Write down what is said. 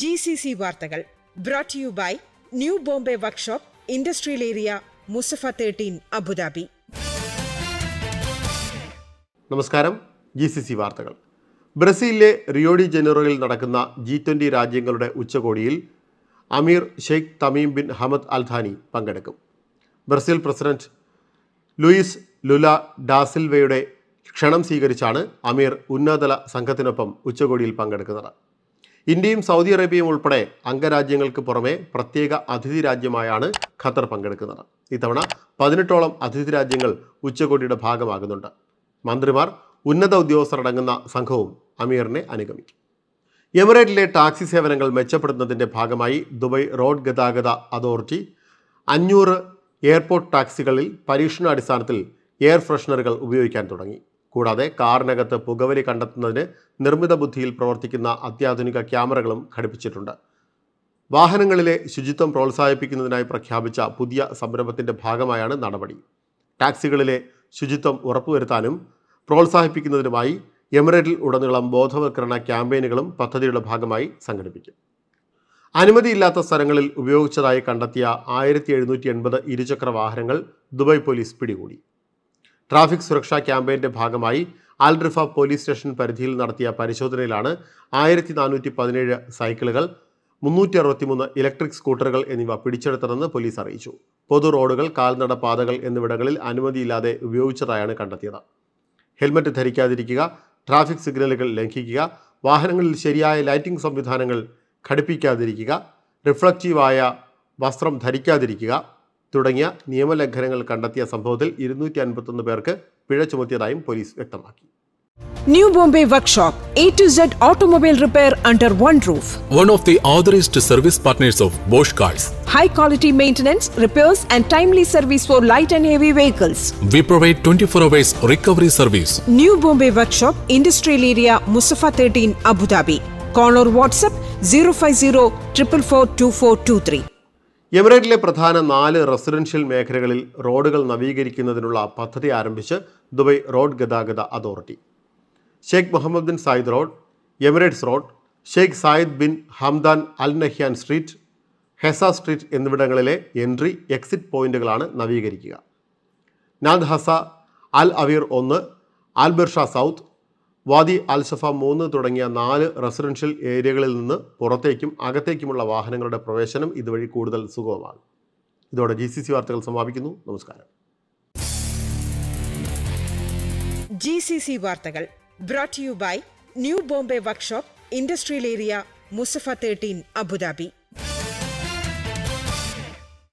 G C C വാർത്തകൾ brought you by New Bombay workshop industrial area Musaffah thirteen Abu Dhabi നമസ്കാരം. G C C വാർത്തകൾ. ബ്രസീലിലെ റിയോഡി ജനറോയിൽ നടക്കുന്ന ജി ട്വന്റി രാജ്യങ്ങളുടെ ഉച്ചകോടിയിൽ അമീർ Sheikh Tamim bin Hamad Al Thani പങ്കെടുക്കും. ബ്രസീൽ പ്രസിഡന്റ് ലൂയിസ് ലുല ഡാസിൽവയുടെ ക്ഷണം സ്വീകരിച്ചാണ് അമീർ ഉന്നതതല സംഘത്തിനൊപ്പം ഉച്ചകോടിയിൽ പങ്കെടുക്കുന്നത്. ഇന്ത്യയും സൗദി അറേബ്യയും ഉൾപ്പെടെ അംഗരാജ്യങ്ങൾക്ക് പുറമെ പ്രത്യേക അതിഥി രാജ്യമായാണ് ഖത്തർ പങ്കെടുക്കുന്നത്. ഇത്തവണ പതിനെട്ടോളം അതിഥി രാജ്യങ്ങൾ ഉച്ചകോടിയുടെ ഭാഗമാകുന്നുണ്ട്. മന്ത്രിമാർ ഉന്നത ഉദ്യോഗസ്ഥർ അടങ്ങുന്ന സംഘവും അമീറിനെ അനുഗമിക്കും. എമിറേറ്റിലെ ടാക്സി സേവനങ്ങൾ മെച്ചപ്പെടുത്തുന്നതിന്റെ ഭാഗമായി ദുബായ് റോഡ് ഗതാഗത അതോറിറ്റി അഞ്ഞൂറ് എയർപോർട്ട് ടാക്സികളിൽ പരീക്ഷണാടിസ്ഥാനത്തിൽ എയർ ഫ്രഷ്നറുകൾ ഉപയോഗിക്കാൻ തുടങ്ങി. കൂടാതെ കാറിനകത്ത് പുകവലി കണ്ടെത്തുന്നതിന് നിർമ്മിത ബുദ്ധിയിൽ പ്രവർത്തിക്കുന്ന അത്യാധുനിക ക്യാമറകളും ഘടിപ്പിച്ചിട്ടുണ്ട്. വാഹനങ്ങളിലെ ശുചിത്വം പ്രോത്സാഹിപ്പിക്കുന്നതിനായി പ്രഖ്യാപിച്ച പുതിയ സംരംഭത്തിന്റെ ഭാഗമായാണ് നടപടി. ടാക്സികളിലെ ശുചിത്വം ഉറപ്പുവരുത്താനും പ്രോത്സാഹിപ്പിക്കുന്നതിനുമായി എമിറേറ്റിൽ ഉടനീളം ബോധവൽക്കരണ ക്യാമ്പയിനുകളും പദ്ധതിയുടെ ഭാഗമായി സംഘടിപ്പിക്കും. അനുമതിയില്ലാത്ത സ്ഥലങ്ങളിൽ ഉപയോഗിച്ചതായി കണ്ടെത്തിയ ആയിരത്തി ഇരുചക്ര വാഹനങ്ങൾ ദുബായ് പോലീസ് പിടികൂടി. ട്രാഫിക് സുരക്ഷാ ക്യാമ്പയിന്റെ ഭാഗമായി ആൽഡ്രിഫ പോലീസ് സ്റ്റേഷൻ പരിധിയിൽ നടത്തിയ പരിശോധനയിലാണ് ആയിരത്തി നാനൂറ്റി പതിനേഴ് സൈക്കിളുകൾ മുന്നൂറ്റി അറുപത്തിമൂന്ന് ഇലക്ട്രിക് സ്കൂട്ടറുകൾ എന്നിവ പിടിച്ചെടുത്തതെന്ന് പോലീസ് അറിയിച്ചു. പൊതു റോഡുകൾ കാൽനട പാതകൾ എന്നിവിടങ്ങളിൽ അനുമതിയില്ലാതെ ഉപയോഗിച്ചതായാണ് കണ്ടെത്തിയത്. ഹെൽമറ്റ് ധരിക്കാതിരിക്കുക ട്രാഫിക് സിഗ്നലുകൾ ലംഘിക്കുക വാഹനങ്ങളിൽ ശരിയായ ലൈറ്റിംഗ് സംവിധാനങ്ങൾ ഘടിപ്പിക്കാതിരിക്കുക റിഫ്ലക്റ്റീവായ വസ്ത്രം ധരിക്കാതിരിക്കുക തുടങ്ങിയ നിയമലംഘനങ്ങൾ കണ്ടെത്തിയ സംഭവത്തിൽ ഇരുന്നൂറ്റി അൻപത്തൊന്ന് പേർക്ക് പിഴ ചുമത്തിയതായും പോലീസ് വ്യക്തമാക്കി New Bombay Workshop, A to Z automobile repair under one roof. one of the authorized service partners of Bosch Cars. high quality maintenance, repairs, and timely service for light and heavy vehicles. We provide 24 hours recovery service. New Bombay Workshop, Industrial Area, Mustafa 13, Abu Dhabi. Call or WhatsApp 050 444 എമിറേറ്റിലെ പ്രധാന നാല് residential മേഖലകളിൽ റോഡുകൾ നവീകരിക്കുന്നതിനുള്ള പദ്ധതി ആരംഭിച്ച് Dubai road ഗതാഗത authority. Sheikh Mohammed bin Zayed road Emirates road Sheikh Zayed bin Hamdan Al Nahyan street Hessa street എന്നിവിടങ്ങളിലെ എൻട്രി എക്സിറ്റ് പോയിന്റുകളാണ് നവീകരിക്കുക. നാദ് ഹസ അൽ അവീർ ഒന്ന് ആൽബിർഷ സൗത്ത് വാദി അൽസഫ മൂന്ന് തുടങ്ങിയ നാല് റെസിഡൻഷ്യൽ ഏരിയകളിൽ നിന്ന് പുറത്തേക്കും അകത്തേക്കുമുള്ള വാഹനങ്ങളുടെ പ്രവേശനം ഇതുവഴി കൂടുതൽ സുഗമമാണ്. ഇതോടെ ജി സി സി വാർത്തകൾ സമാപിക്കുന്നു. നമസ്കാരം. ജി സി സി വാർത്തകൾ brought you by New Bombay workshop industrial area Musaffah thirteen Abu Dhabi.